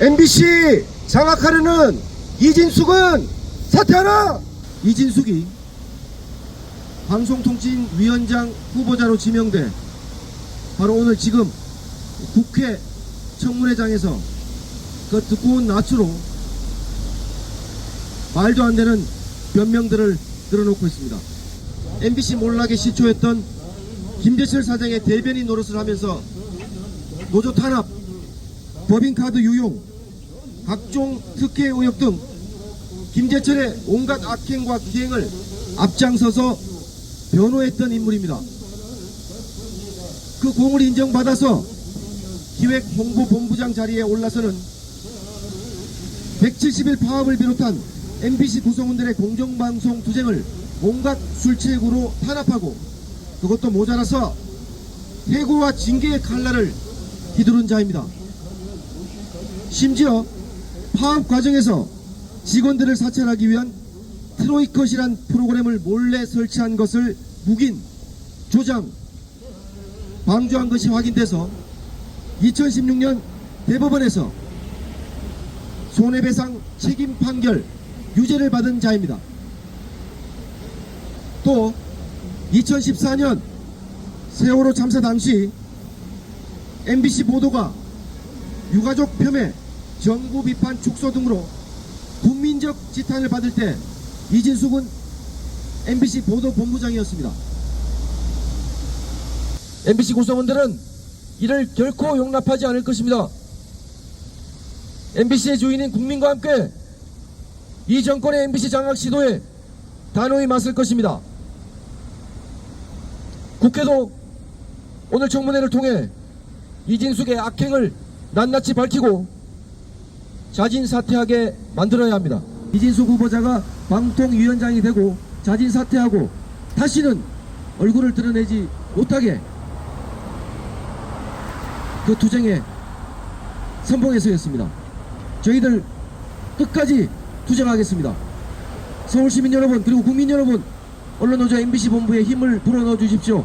MBC 장악하려는 이진숙은 사퇴하라! 이진숙이 방송통신위원장 후보자로 지명돼 바로 오늘 지금 국회 청문회장에서 그 두꺼운 낯으로 말도 안 되는 변명들을 늘어놓고 있습니다. MBC 몰락에 시초했던 김대철 사장의 대변인 노릇을 하면서 노조 탄압, 법인카드 유용, 각종 특혜 의혹 등 김재철의 온갖 악행과 기행을 앞장서서 변호했던 인물입니다. 그 공을 인정받아서 기획 홍보본부장 자리에 올라서는 170일 파업을 비롯한 MBC 구성원들의 공정방송 투쟁을 온갖 술책으로 탄압하고 그것도 모자라서 해고와 징계의 칼날을 휘두른 자입니다. 심지어 파업 과정에서 직원들을 사찰하기 위한 트로이컷이란 프로그램을 몰래 설치한 것을 묵인, 조장, 방조한 것이 확인돼서 2016년 대법원에서 손해배상 책임 판결 유죄를 받은 자입니다. 또 2014년 세월호 참사 당시 MBC 보도가 유가족 폄훼, 정부 비판 축소 등으로 국민적 지탄을 받을 때 이진숙은 MBC 보도본부장이었습니다. MBC 구성원들은 이를 결코 용납하지 않을 것입니다. MBC의 주인인 국민과 함께 이 정권의 MBC 장악 시도에 단호히 맞설 것입니다. 국회도 오늘 청문회를 통해 이진숙의 악행을 낱낱이 밝히고 자진 사퇴하게 만들어야 합니다. 이진숙 후보자가 방통위원장이 되고 자진 사퇴하고 다시는 얼굴을 드러내지 못하게 그 투쟁에 선봉해서였습니다. 저희들 끝까지 투쟁하겠습니다. 서울시민 여러분 그리고 국민 여러분 언론노조 MBC 본부에 힘을 불어넣어 주십시오.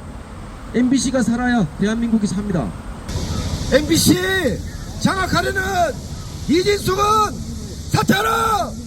MBC가 살아야 대한민국이 삽니다. MBC 장악하려는 이진숙은 사퇴하라!